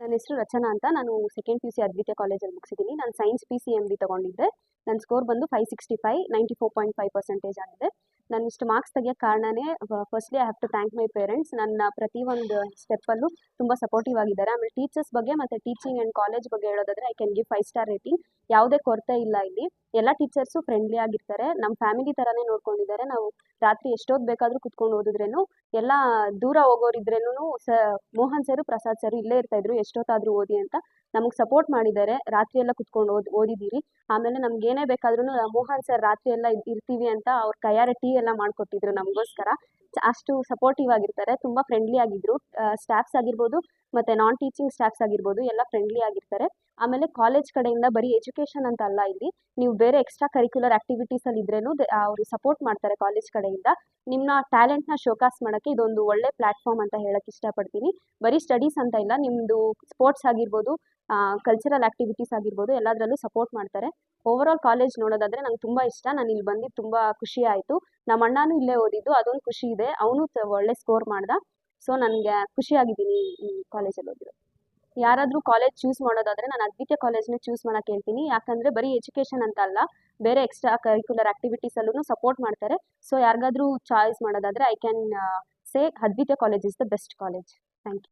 ನನ್ನ ಹೆಸರು ರಚನಾ ಅಂತ. ನಾನು ಸೆಕೆಂಡ್ ಪಿ ಸಿ ಅದ್ವಿತ್ಯ ಕಾಲೇಜಲ್ಲಿ ಮುಗಿಸಿದ್ದೀನಿ. ನಾನು science P C M B ತೊಗೊಂಡಿದ್ದೆ. ನನ್ನ ಸ್ಕೋರ್ ಬಂದು five sixty five ninety four point five percentage ಆಗಿದೆ. ನಾನು ಇಷ್ಟು ಮಾರ್ಕ್ಸ್ ತೆಗಿಯೋಕ್ಕೆ ಕಾರಣನೇ firstly I have to thank my parents ನನ್ನ ಪ್ರತಿಯೊಂದು ಸ್ಟೆಪ್ಪಲ್ಲೂ ತುಂಬ ಸಪೋರ್ಟಿವ್ ಆಗಿದ್ದಾರೆ. ಆಮೇಲೆ ಟೀಚರ್ಸ್ ಬಗ್ಗೆ ಮತ್ತು ಟೀಚಿಂಗ್ ಆ್ಯಂಡ್ ಕಾಲೇಜ್ ಬಗ್ಗೆ ಹೇಳೋದಾದ್ರೆ I can give five star rating ಯಾವುದೇ ಕೊರತೆ ಇಲ್ಲ ಇಲ್ಲಿ. ಎಲ್ಲ ಟೀಚರ್ಸು ಫ್ರೆಂಡ್ಲಿ ಆಗಿರ್ತಾರೆ. ನಮ್ಮ ಫ್ಯಾಮಿಲಿ ಥರನೇ ನೋಡ್ಕೊಂಡಿದ್ದಾರೆ. ನಾವು ರಾತ್ರಿ ಎಷ್ಟೊತ್ತು ಬೇಕಾದರೂ ಕುತ್ಕೊಂಡು ಓದಿದ್ರೇನು, ಎಲ್ಲ ದೂರ ಹೋಗೋರಿದ್ರೇನು ಸ, ಮೋಹನ್ ಸರು ಪ್ರಸಾದ್ ಸರು ಇಲ್ಲೇ ಇರ್ತಾಯಿದ್ರು ಎಷ್ಟೊತ್ತಾದರೂ ಓದಿ ಅಂತ. ನಮಗೆ ಸಪೋರ್ಟ್ ಮಾಡಿದ್ದಾರೆ. ರಾತ್ರಿ ಎಲ್ಲ ಕುತ್ಕೊಂಡು ಓದ್, ಓದಿದ್ದೀರಿ. ಆಮೇಲೆ ನಮ್ಗೆ ಏನೇ ಬೇಕಾದ್ರೂ ಮೋಹನ್ ಸರ್ ರಾತ್ರಿ ಎಲ್ಲ ಇರ್ತೀವಿ ಅಂತ ಅವ್ರ ಕೈಯಾರೆ ಟೀ ಎಲ್ಲ ಮಾಡಿಕೊಟ್ಟಿದ್ರು ನಮಗೋಸ್ಕರ. ಅಷ್ಟು ಸಪೋರ್ಟಿವ್ ಆಗಿರ್ತಾರೆ. ತುಂಬ ಫ್ರೆಂಡ್ಲಿ ಆಗಿದ್ರು. ಸ್ಟಾಫ್ಸ್ ಆಗಿರ್ಬೋದು ಮತ್ತು ನಾನ್ ಟೀಚಿಂಗ್ ಸ್ಟಾಫ್ಸ್ ಆಗಿರ್ಬೋದು ಎಲ್ಲ ಫ್ರೆಂಡ್ಲಿ ಆಗಿರ್ತಾರೆ. ಆಮೇಲೆ ಕಾಲೇಜ್ ಕಡೆಯಿಂದ ಬರೀ ಎಜುಕೇಷನ್ ಅಂತ ಅಲ್ಲ ಇಲ್ಲಿ. ನೀವು ಬೇರೆ ಎಕ್ಸ್ಟ್ರಾ ಕರಿಕ್ಯುಲರ್ ಅಲ್ಲಿ ಇದ್ರೇನು ಅವರು ಸಪೋರ್ಟ್ ಮಾಡ್ತಾರೆ ಕಾಲೇಜ್ ಕಡೆಯಿಂದ. ನಿಮ್ಮ ಟ್ಯಾಲೆಂಟ್ನ ಶೋಕಾಸ್ ಮಾಡೋಕ್ಕೆ ಇದೊಂದು ಒಳ್ಳೆ ಪ್ಲಾಟ್ಫಾರ್ಮ್ ಅಂತ ಹೇಳಕ್ಕೆ ಇಷ್ಟಪಡ್ತೀನಿ. ಬರೀ ಸ್ಟಡೀಸ್ ಅಂತ ಇಲ್ಲ ನಿಮ್ಮದು ಸ್ಪೋರ್ಟ್ಸ್ ಆಗಿರ್ಬೋದು ಕಲ್ಚರಲ್ ಆ್ಯಕ್ಟಿವಿಟೀಸ್ ಆಗಿರ್ಬೋದು, ಎಲ್ಲದರಲ್ಲೂ ಸಪೋರ್ಟ್ ಮಾಡ್ತಾರೆ. ಓವರಾಲ್ ಕಾಲೇಜ್ ನೋಡೋದಾದರೆ ನಂಗೆ ತುಂಬ ಇಷ್ಟ. ನಾನು ಇಲ್ಲಿ ಬಂದಿದ್ದು ತುಂಬ ಖುಷಿ ಆಯಿತು. ನಮ್ಮ ಅಣ್ಣನೂ ಇಲ್ಲೇ ಓದಿದ್ದು, ಅದೊಂದು ಖುಷಿ ಇದೆ. ಅವನು ಒಳ್ಳೆ ಸ್ಕೋರ್ ಮಾಡ್ದ. ಸೊ ನನಗೆ ಖುಷಿಯಾಗಿದ್ದೀನಿ ಈ ಕಾಲೇಜಲ್ಲಿ ಓದಿರೋ ಯಾರಾದರೂ ಕಾಲೇಜ್ ಚೂಸ್ ಮಾಡೋದಾದರೆ ನಾನು ಅದ್ವಿತೀಯ ಕಾಲೇಜ್ನ ಚೂಸ್ ಮಾಡೋಕೆ ಹೇಳ್ತೀನಿ. ಯಾಕಂದರೆ ಬರೀ ಎಜುಕೇಷನ್ ಅಂತ ಅಲ್ಲ, ಬೇರೆ ಎಕ್ಸ್ಟ್ರಾ ಕರಿಕ್ಯುಲರ್ ಆ್ಯಕ್ಟಿವಿಟೀಸಲ್ಲೂ ಸಪೋರ್ಟ್ ಮಾಡ್ತಾರೆ. ಸೊ ಯಾರಿಗಾದ್ರೂ ಚಾಯ್ಸ್ ಮಾಡೋದಾದರೆ I can say Advitiya college is the best college thank you